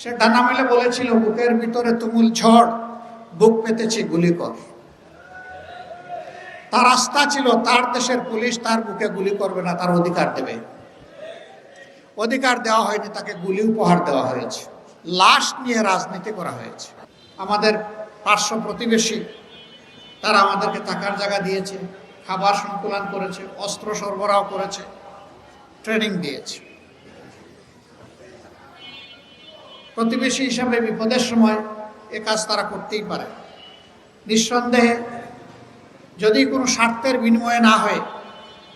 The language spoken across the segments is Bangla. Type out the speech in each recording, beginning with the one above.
সে ডানা মেলে বলেছিল, বুকের ভিতরে তুমুল ঝড়, বুক পেতেছি গুলি কর। তার আস্থা ছিল, তার দেশের পুলিশ তার বুকে গুলি করবে না, তার অধিকার দেবে। অধিকার দেওয়া হয়নি, তাকে গুলি উপহার দেওয়া হয়েছে। লাশ নিয়ে রাজনীতি করা হয়েছে। আমাদের পার্শ্ব প্রতিবেশী, তারা আমাদেরকে থাকার জায়গা দিয়েছে, খাবার সংকুলন করেছে, অস্ত্র সরবরাহ করেছে, ট্রেনিং দিয়েছে। প্রতিবেশী হিসাবে বিপদের সময় এ কাজ তারা করতেই পারে। নিঃসন্দেহে যদি কোনো স্বার্থের বিনিময়ে না হয়ে,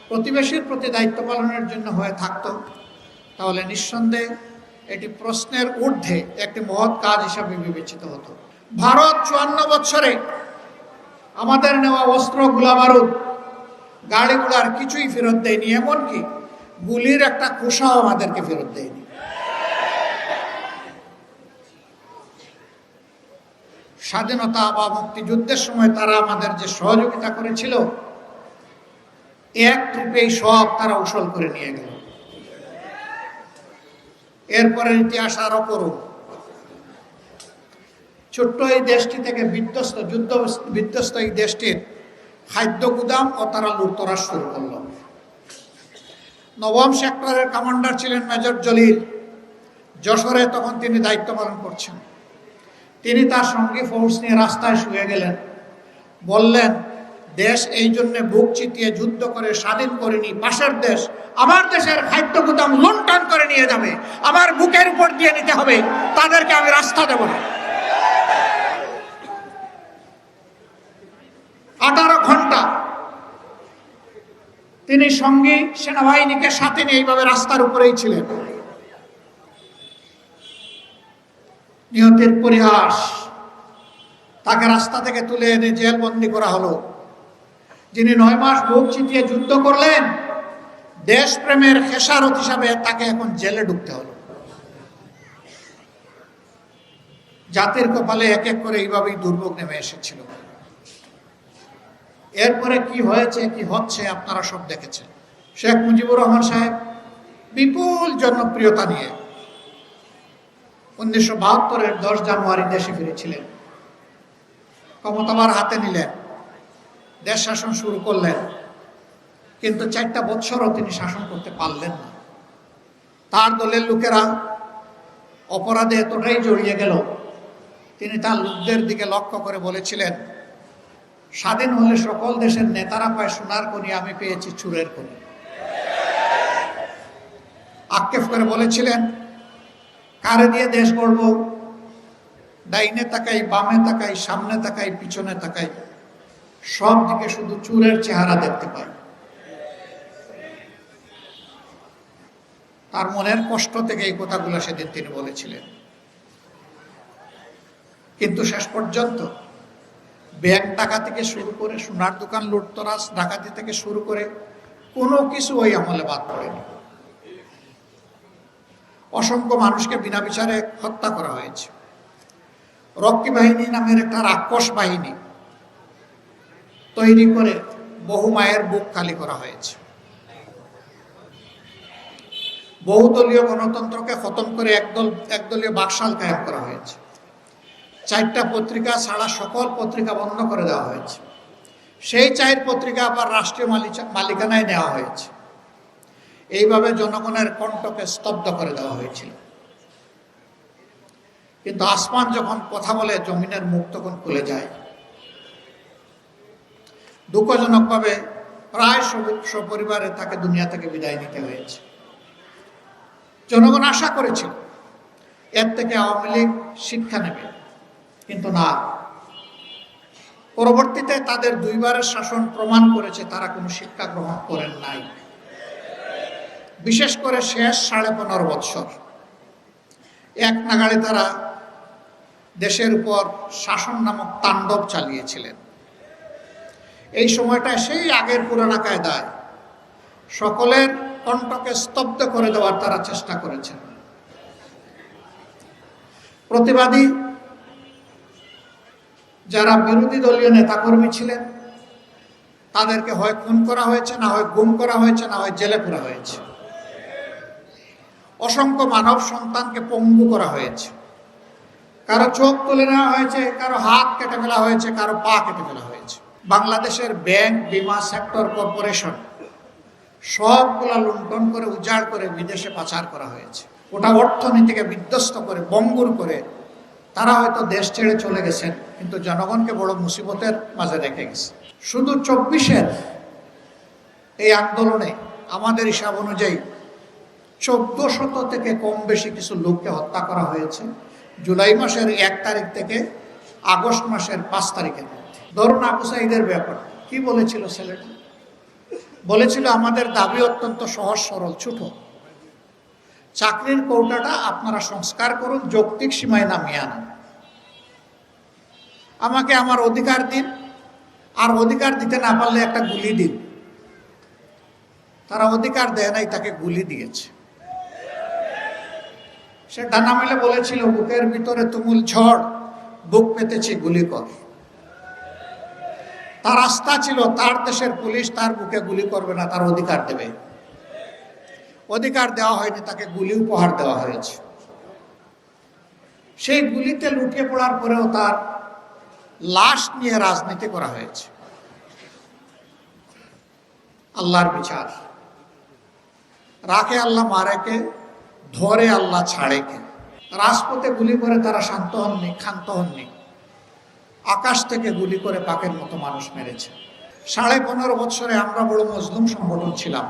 প্রতিবেশীর প্রতি দায়িত্ব পালনের জন্য হয়ে থাকতো, তাহলে নিঃসন্দেহে এটি প্রশ্নের ঊর্ধ্বে একটি মহৎ কাজ হিসাবে বিবেচিত হতো। ভারত চুয়ান্ন বছরে আমাদের নেওয়া অস্ত্র, গোলাবারুদ গাড়ি ঘোড়ার কিছুই ফেরত দেয়নি, এমনকি গুলির একটা খোসাও আমাদেরকে ফেরত দেয়নি। স্বাধীনতা বা মুক্তিযুদ্ধের সময় তারা আমাদের যে সহযোগিতা করেছিল, এক ট্রিপেই সব তারা উসল করে নিয়ে গেল। এরপরে ইতিহাস আরও করুন। ছোট্ট এই দেশটি থেকে বিধ্বস্ত, যুদ্ধ বিধ্বস্ত এই দেশটির খাদ্য গুদাম ও তারা লুটতরাজ শুরু করল। নবম সেক্টরের কমান্ডার ছিলেন মেজর জলিল, যশোরে তখন তিনি দায়িত্ব পালন করছেন। তিনি তার সঙ্গী ফোর্স নিয়ে রাস্তায় শুয়ে গেলেন। বললেন, দেশ এই জন্য বুক চিতিয়ে যুদ্ধ করে, স্বাধীন করেনি পাশের দেশ, আমার দেশের খাদ্য গুদাম লুণ্ঠন করে নিয়ে যাবে। আমার বুকের উপর দিয়ে নিতে হবে। তাদেরকে আমি রাস্তা দেব না। আঠারো ঘণ্টা তিনি সঙ্গী সেনাবাহিনীকে সাথে নিয়ে এইভাবে রাস্তার উপরেই ছিলেন। নিহতের পরিহাস। তাকে রাস্তা থেকে তুলে এনে জেলবন্দি করা হলো। যিনি নয় মাস বুক চিতিয়ে যুদ্ধ করলেন, দেশপ্রেমের খেসারত হিসাবে তাকে এখন জেলে ঢুকতে হলো। জাতির কপালে এক এক করে এইভাবেই দুর্ভোগ নেমে এসেছিল। এরপরে কি হয়েছে, কি হচ্ছে, আপনারা সব দেখেছেন। শেখ মুজিবুর রহমান সাহেব বিপুল জনপ্রিয়তা নিয়ে উনিশশো বাহাত্তরের দশ জানুয়ারি দেশে ফিরেছিলেন। ক্ষমতাবার হাতে নিলেন। দেশ শাসন শুরু করলেন। কিন্তু চারটা বৎসরও তিনি শাসন করতে পারলেন না। তার দলের লোকেরা অপরাধে এতটাই জড়িয়ে গেল, তিনি তার লোকদের দিকে লক্ষ্য করে বলেছিলেন, স্বাধীন হলে সকল দেশের নেতারা পায় সোনার কনি আমি পেয়েছি চুরের কনি আক্ষেপ করে বলেছিলেন কারে দিয়ে দেশ গড়ব? ডাইনে তাকাই, বামে তাকাই, সামনে তাকাই, পিছনে তাকাই। সব দিকে শুধু চুরের চেহারা দেখতে পাই। তার মনের কষ্ট থেকে এই কথাগুলো সেদিন তিনি বলেছিলেন। কিন্তু শেষ পর্যন্ত ব্যাংক টাকা থেকে শুরু করে সোনার দোকান, লুটতরাজ ডাকাতি থেকে শুরু করে কোনো কিছু ওই আমলে বাদ পড়েনি। অসংখ্য মানুষকে বিনা বিচারে হত্যা করা হয়েছে। রক্ষী বাহিনী নামের একটা রাক্ষস বাহিনী তৈরি করে বহু মায়ের বুক খালি করা হয়েছে। বহুদলীয় গণতন্ত্রকে খতম করে একদল, একদলীয় বাকশাল কায়েম করা হয়েছে। চারটা পত্রিকা ছাড়া সকল পত্রিকা বন্ধ করে দেওয়া হয়েছে। সেই চার পত্রিকা আবার রাষ্ট্রীয় মালিকানায় নেওয়া হয়েছে। এইভাবে জনগণের কণ্ঠকে স্তব্ধ করে দেওয়া হয়েছিল। কিন্তু আসমান যখন কথা বলে, জমিনের মুখ তখন খুলে যায়। দুঃখজনকভাবে প্রায় সপরিবারে তাকে দুনিয়া থেকে বিদায় নিতে হয়েছে। জনগণ আশা করেছিল, এর থেকে আওয়ামী লীগ শিক্ষা নেবে, কিন্তু না। পরবর্তীতে তাদের দুইবারের শাসন প্রমাণ করেছে, তারা কোনো শিক্ষা গ্রহণ করেন নাই। বিশেষ করে শেষ সাড়ে পনেরো বৎসর। এক নাগাড়ে তারা দেশের উপর শাসন নামক তাণ্ডব চালিয়েছিলেন। এই সময়টা সেই আগের পুরানা কায়দায় সকলের কণ্ঠকে স্তব্ধ করে দেওয়ার তারা চেষ্টা করেছেন। প্রতিবাদী যারা বিরোধী দলীয় নেতাকর্মী ছিলেন, তাদেরকে হয় খুন করা হয়েছে, না হয় গুম করা হয়েছে, না হয় জেলে পুরা হয়েছে। অসংখ্য মানব সন্তানকে পঙ্গু করা হয়েছে। কারও চোখ তুলে নেওয়া হয়েছে, কারও হাত কেটে ফেলা হয়েছে, কারও পা কেটে ফেলা হয়েছে। বাংলাদেশের ব্যাংক, বিমা সেক্টর, কর্পোরেশন সবগুলা লুণ্ঠন করে, উজাড় করে বিদেশে পাচার করা হয়েছে। ওটা অর্থনীতিকে বিধ্বস্ত করে, বঙ্গুর করে তারা হয়তো দেশ ছেড়ে চলে গেছেন, কিন্তু জনগণকে বড় মুসিবতের মাঝে রেখে গেছে। শুধু চব্বিশের এই আন্দোলনে আমাদের হিসাব অনুযায়ী চোদ্দ শত থেকে কম বেশি কিছু লোককে হত্যা করা হয়েছে। জুলাই মাসের এক তারিখ থেকে আগস্ট মাসের পাঁচ তারিখের মধ্যে। ধরুন আবু সাইদের ব্যাপার। কি বলেছিল ছেলেটা? বলেছিল, আমাদের দাবি অত্যন্ত সহজ, সরল, ছোট। চাকরির কৌটাটা আপনারা সংস্কার করুন, যৌক্তিক সীমায় নামিয়ে আনুন। আমাকে আমার অধিকার দিন, আর অধিকার দিতে না পারলে একটা গুলি দিন। তারা অধিকার দেয় নাই, তাকে গুলি দিয়েছে। সে ডানা মেলে বলেছিল, বুকের ভিতরে তুমুল ঝড়, বুক পেতেছি গুলি কর। তার আস্থা ছিল, তার দেশের পুলিশ তার বুকে গুলি করবে না, তার অধিকার দেবে। অধিকার দেওয়া হয়নি, তাকে গুলি উপহার দেওয়া হয়েছে। সেই গুলিতে লুটিয়ে পড়ার পরেও তার লাশ নিয়ে রাজনীতি করা হয়েছে। আল্লাহর বিচার। রাখে আল্লাহ মারেকে ধরে আল্লাহ ছাড়ে কে রাজপথে গুলি করে তারা শান্ত হননি, ক্ষান্ত হননি। আকাশ থেকে গুলি করে পাকের মতো মানুষ মেরেছে। সাড়ে পনেরো বছরে আমরা বড় মজলুম সংগঠন ছিলাম।